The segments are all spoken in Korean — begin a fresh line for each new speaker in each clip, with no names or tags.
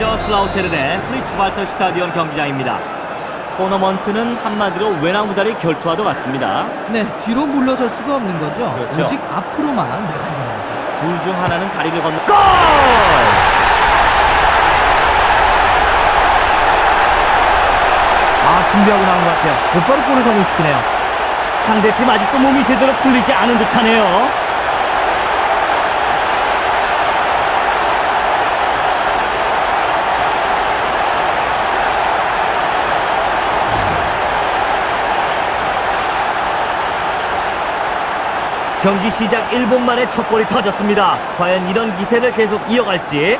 카이저 슬라우테른의 프리츠 발터 스타디온 경기장입니다. 토너먼트는 한마디로 외나무다리 결투와도 같습니다.
네, 뒤로 물러설 수가 없는 거죠.
그렇죠.
오직 앞으로만 나가야 되는 거죠.
둘 중 하나는 다리를 건너 골!
아, 준비하고 나온 것 같아요. 곧바로 골을 성공시키네요.
상대팀 아직도 몸이 제대로 풀리지 않은 듯하네요. 경기 시작 1분 만에 첫 골이 터졌습니다. 과연 이런 기세를 계속 이어갈지.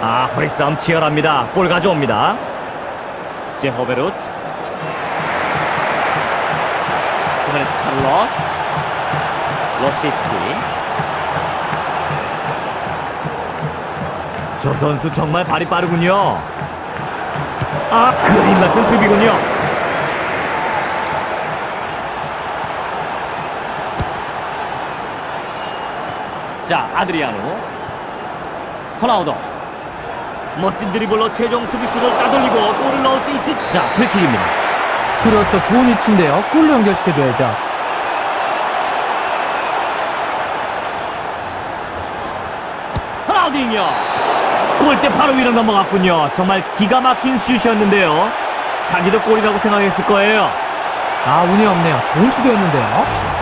아, 허리 싸움 치열합니다. 볼 가져옵니다. 제호베르트. 후메네트 카를로스 러시츠키 저 선수 정말 발이 빠르군요 아 그림 같은 수비군요 자 아드리아노 호나우도 멋진 드리블로 최종 수비수를 따돌리고 골을 넣을 수 있을지 자 프리킥입니다
그렇죠. 좋은 위치인데요. 골로 연결시켜줘야죠.
호나우딩요 골대 바로 위로 넘어갔군요 정말 기가 막힌 슛이었는데요 자기도 골이라고 생각했을 거예요
아, 운이 없네요. 좋은 시도였는데요.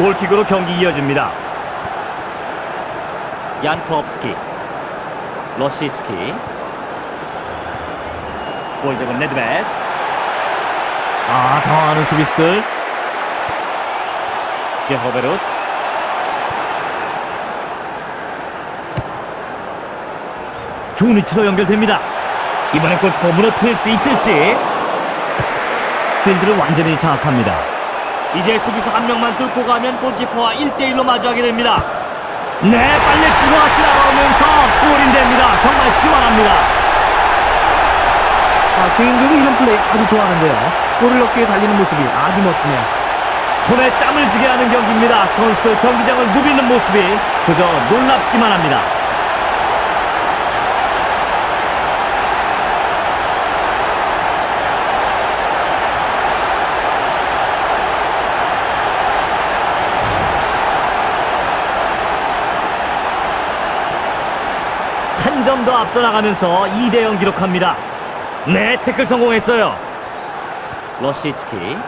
골킥으로 경기 이어집니다. 얀코업스키 러시츠키. 골 잡은 레드벳 아 당황하는 수비수들. 제호베르트. 좋은 위치로 연결됩니다. 이번엔 골키퍼 무너뜨릴 수 있을지. 필드를 완전히 장악합니다 이제 수비수 한 명만 뚫고 가면 골키퍼와 1대1로 마주하게 됩니다. 네 빨리 주고같이 날아오면서 골인 됩니다. 정말 시원합니다.
아, 개인적으로 이런 플레이 아주 좋아하는데요. 골을 넣기 위해 달리는 모습이 아주 멋지네요.
손에 땀을 쥐게 하는 경기입니다. 선수들 경기장을 누비는 모습이 그저 놀랍기만 합니다 한 점 더 앞서 나가면서 2대 0 기록합니다. 네, 태클 성공했어요. 러시츠키.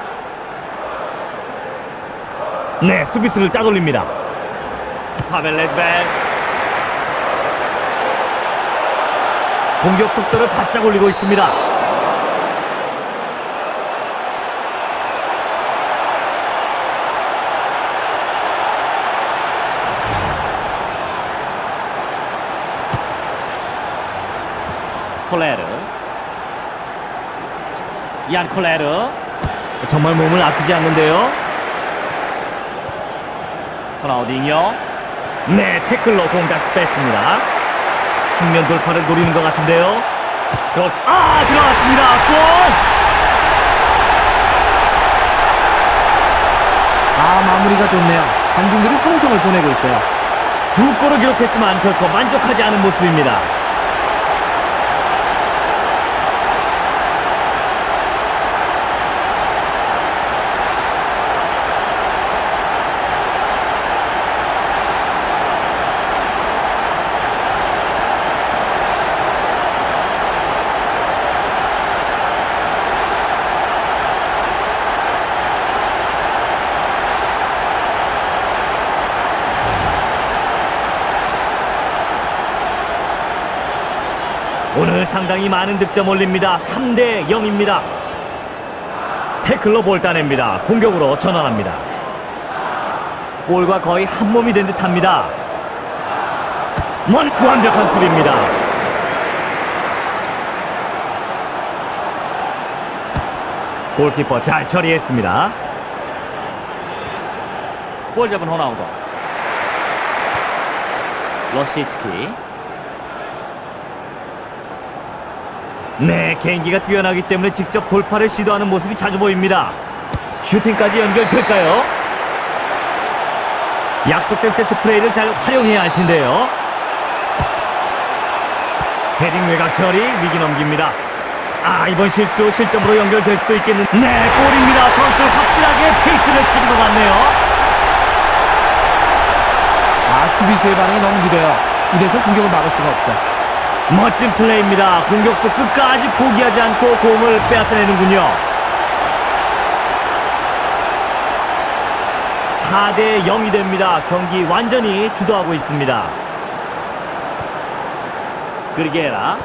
네, 수비수를 따돌립니다. 파벨 레드백. 공격 속도를 바짝 올리고 있습니다. 콜레르. 얀 콜레르. 정말 몸을 아끼지 않는데요. 호나우딩요. 네 태클로 공 다시 뺐습니다. 측면 돌파를 노리는 것 같은데요. 크로스 아 들어갔습니다. 골!
아, 마무리가 좋네요. 관중들이 환호성을 보내고 있어요.
두 골을 기록했지만 결코 만족하지 않은 모습입니다 오늘 상당히 많은 득점 올립니다. 3대 0입니다. 태클로 볼 따냅니다. 공격으로 전환합니다. 볼과 거의 한 몸이 된 듯합니다. 먼 완벽한 수비입니다. 골키퍼 잘 처리했습니다. 볼 잡은 호나우도. 러시츠키. 네, 개인기가 뛰어나기 때문에 직접 돌파를 시도하는 모습이 자주 보입니다. 슈팅까지 연결될까요? 약속된 세트 플레이를 잘 활용해야 할 텐데요. 헤딩 외곽 처리 위기 넘깁니다. 아 이번 실수 실점으로 연결될 수도 있겠는. 네 골입니다. 선수 확실하게 페이스를 찾은 것 같네요.
아, 수비수의 반응이 너무 느려요. 이래서 공격을 막을 수가 없죠.
멋진 플레이입니다. 공격수 끝까지 포기하지 않고 공을 빼앗아내는군요. 4대 0이 됩니다. 경기 완전히 주도하고 있습니다. 그리게라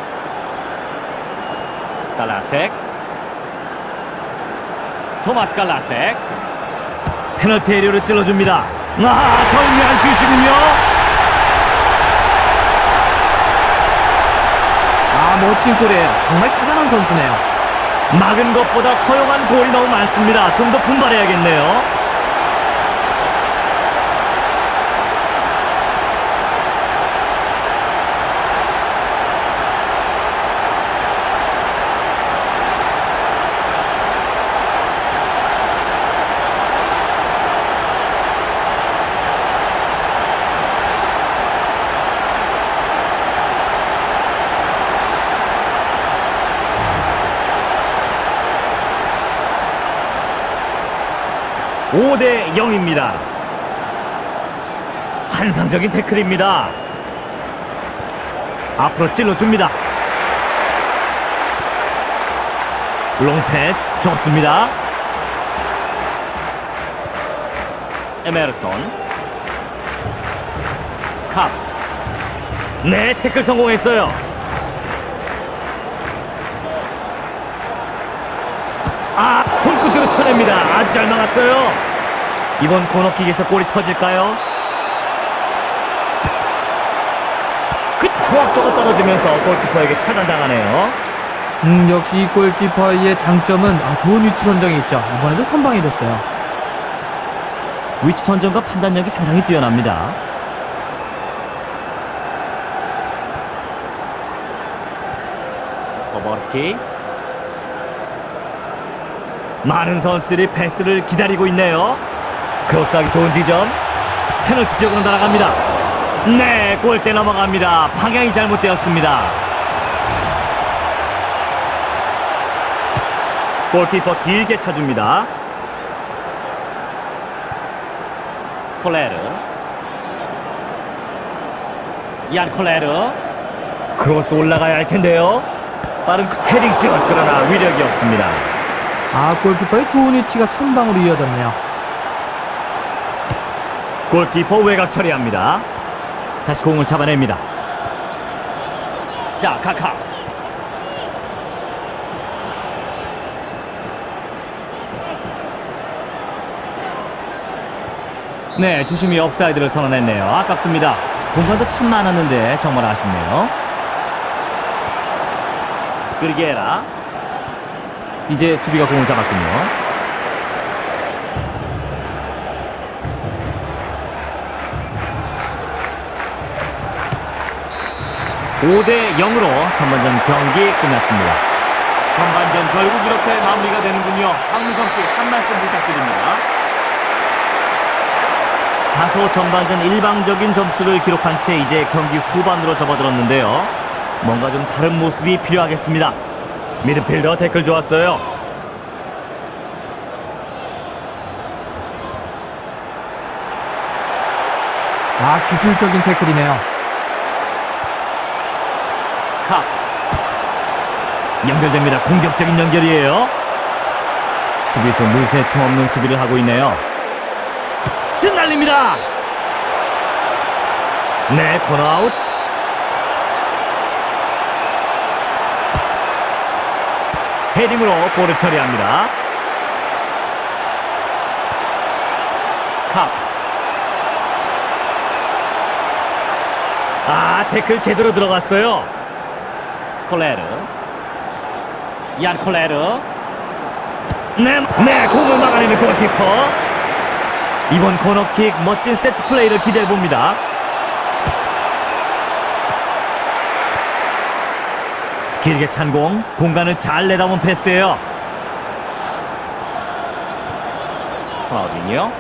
갈라색 토마스 갈라색 페널티 에리어를 찔러줍니다. 아 절묘한 슛이군요.
아, 멋진 골이에요. 정말 대단한 선수네요.
막은 것보다 허용한 골이 너무 많습니다. 좀 더 분발해야겠네요. 오대 0입니다. 환상적인 태클입니다. 앞으로 찔러줍니다. 롱패스 좋습니다. 에메르손 캅. 네, 태클 성공했어요. 아, 쳐냅니다. 아주 잘 막았어요. 이번 코너킥에서 골이 터질까요? 그 정확도가 떨어지면서 골키퍼에게 차단당하네요.
음, 역시 이 골키퍼의 장점은 아, 좋은 위치 선정이 있죠. 이번에도 선방해줬어요.
위치 선정과 판단력이 상당히 뛰어납니다. 버버스키 많은 선수들이 패스를 기다리고 있네요. 크로스하기 좋은 지점. 페널티 지역으로 날아갑니다. 네, 골대 넘어갑니다. 방향이 잘못되었습니다. 골키퍼 길게 차줍니다. 콜레르 얀 콜레르 크로스 올라가야 할 텐데요 빠른 헤딩 슛 그러나 위력이 없습니다
아, 골키퍼의 좋은 위치가 선방으로 이어졌네요.
골키퍼 외곽 처리합니다. 다시 공을 잡아냅니다. 자 카카. 네 주심이 업사이드를 선언했네요. 아깝습니다. 공간도 참 많았는데 정말 아쉽네요. 그리게라 이제 수비가 공을 잡았군요 오대 0으로 전반전 경기 끝났습니다. 전반전 결국 이렇게 마무리가 되는군요. 황무성 씨 한 말씀 부탁드립니다. 다소 전반전 일방적인 점수를 기록한 채 이제 경기 후반으로 접어들었는데요. 뭔가 좀 다른 모습이 필요하겠습니다. 미드필더 댓글 좋았어요.
아, 기술적인 태클이네요.
컵 연결됩니다. 공격적인 연결이에요. 수비수 틈 없는 수비를 하고 있네요. 신날립니다. 네, 코너 아웃. 헤딩으로 볼을 처리합니다. 컵. 아, 태클 제대로 들어갔어요. 콜레르 얀 콜레르 네, 네 공을 막아내는 골키퍼 이번 코너킥 멋진 세트 플레이를 기대해 봅니다 길게 찬 공 공간을 잘 내다본 패스예요 파울이요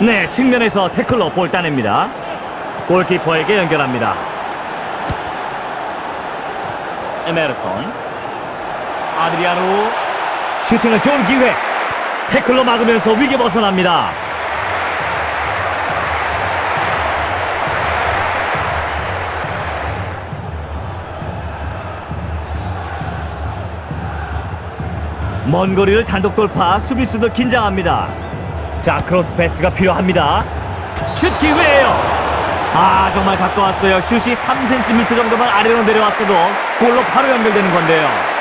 네, 측면에서 태클로 볼 따냅니다. 골키퍼에게 연결합니다. 에메르손. 아드리아누. 슈팅을 좋은 기회. 태클로 막으면서 위기 벗어납니다. 먼 거리를 단독 돌파 수비수도 긴장합니다. 자 크로스 패스가 필요합니다. 슛 기회예요. 아 정말 가까웠어요. 슛이 3cm 정도만 아래로 내려왔어도 골로 바로 연결되는 건데요.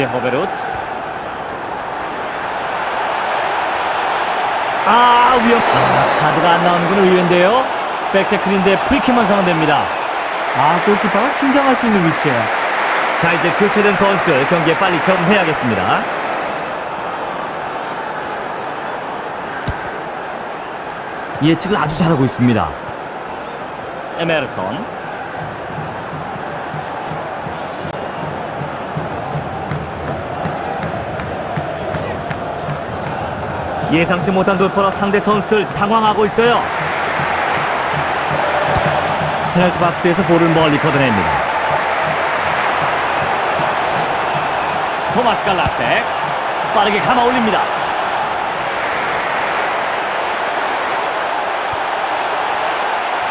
제호베르트 아 위험 아 카드가 안 나오는 건 의외인데요. 백테클인데 프리킥만 선언됩니다.
아, 골키퍼가 긴장할 수 있는 위치예요.
자 이제 교체된 선수들 경기에 빨리 적응해야겠습니다. 예측을 아주 잘하고 있습니다. 에메르손 예상치 못한 돌파로 상대 선수들 당황하고 있어요 페널티 박스에서 볼을 멀리 걷어냅니다 토마스 갈라색 빠르게 감아 올립니다.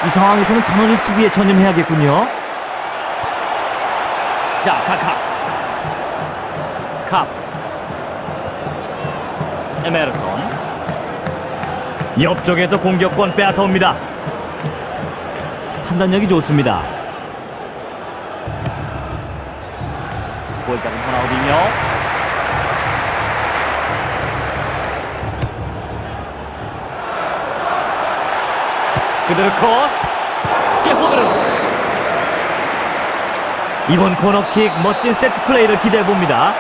이 상황에서는 전원이 수비에 전념해야겠군요. 자, 카카. 카프. 에메르손. 옆쪽에서 공격권 빼앗아옵니다. 판단력이 좋습니다. 볼 잡은 호나우딩요. 그대로 크로스. 제호그르트. 이번 코너킥 멋진 세트 플레이를 기대해 봅니다.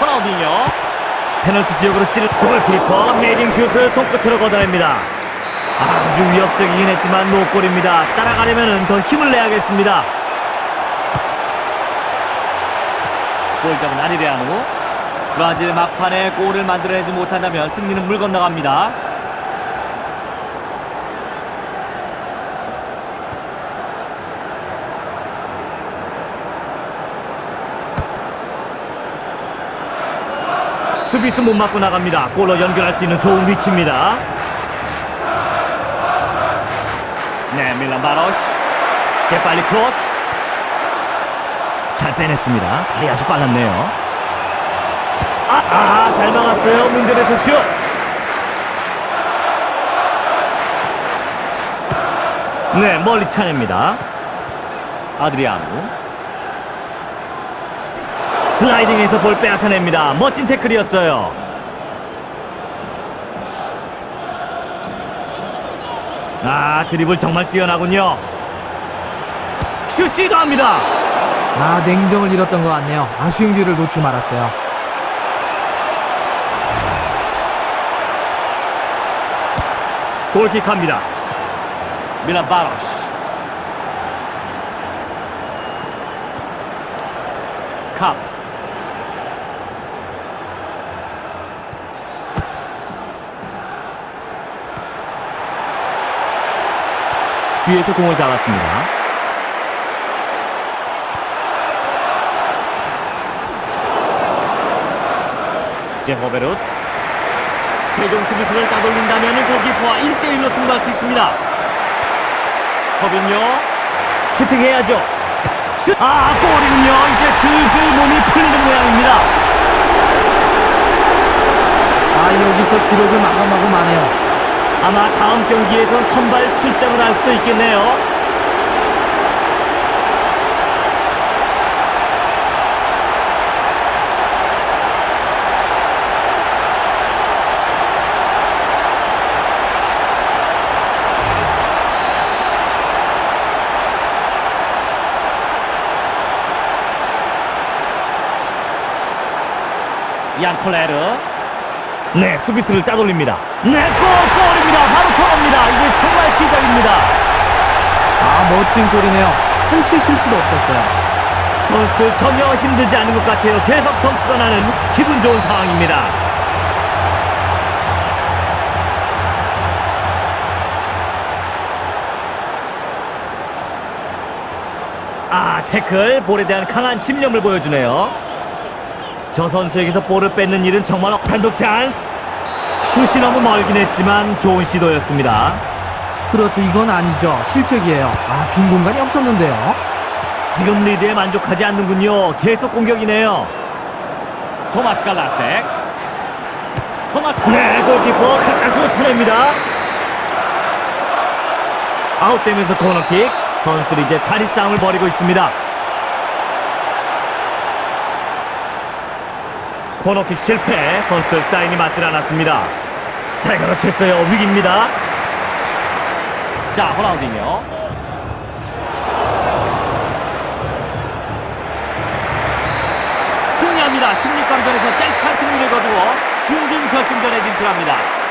호나우딩요. 페널티 지역으로 찌를 골키퍼 헤딩 슛을 손끝으로 걷어냅니다. 아주 위협적이긴 했지만 노골입니다. 따라가려면 더 힘을 내야겠습니다. 골 잡은 아리레아누 브라질 막판에 골을 만들어내지 못한다면 승리는 물 건너갑니다. 수비수 못 맞고 나갑니다. 골로 연결할 수 있는 좋은 위치입니다. 네, 밀란 바로시. 재빨리 크로스. 잘 빼냈습니다. 발이 아주 빨랐네요. 아, 아, 잘 막았어요. 문전에서 슛. 네, 멀리 차냅니다. 아드리아누. 슬라이딩에서 볼 빼앗아냅니다. 멋진 태클이었어요. 아, 드리블 정말 뛰어나군요. 슛 시도합니다.
아, 냉정을 잃었던 것 같네요. 아쉬운 기회를 놓지 말았어요.
골킥합니다. 밀란 바로시. 캅. 뒤에서 공을 잡았습니다. 제호베르트 최종 수비수를 따돌린다면 골키퍼와 1대1로 승부할 수 있습니다. 허빈요 슈팅해야죠. 슛! 아 골이군요. 이제 슬슬 몸이 풀리는 모양입니다.
아, 여기서 기록을 마감하고 마네요.
아마 다음 경기에선 선발 출장을 할 수도 있겠네요. 양콜레르. 네 수비수를 따돌립니다. 네골골! 저겁니다. 이제 정말 시작입니다.
아 멋진 골이네요. 한 채 실수도 없었어요.
선수들 전혀 힘들지 않은 것 같아요. 계속 점수가 나는 기분 좋은 상황입니다. 아, 태클. 볼에 대한 강한 집념을 보여주네요. 저 선수에게서 볼을 뺏는 일은 정말 단독 찬스. 슛이 너무 멀긴 했지만 좋은 시도였습니다.
그렇죠. 이건 아니죠. 실책이에요. 아 빈 공간이 없었는데요.
지금 리드에 만족하지 않는군요. 계속 공격이네요. 토마스 갈라색. 토마스. 네, 골키퍼 가까스로 차냅니다. 아웃되면서 코너킥. 선수들이 이제 자리 싸움을 벌이고 있습니다. 코너킥 실패. 선수들 사인이 맞질 않았습니다. 잘 가로챘어요. 위기입니다. 자, 호나우딩요. 승리합니다. 16강전에서 짤한 승리를 거두어 준준 결승전에 진출합니다.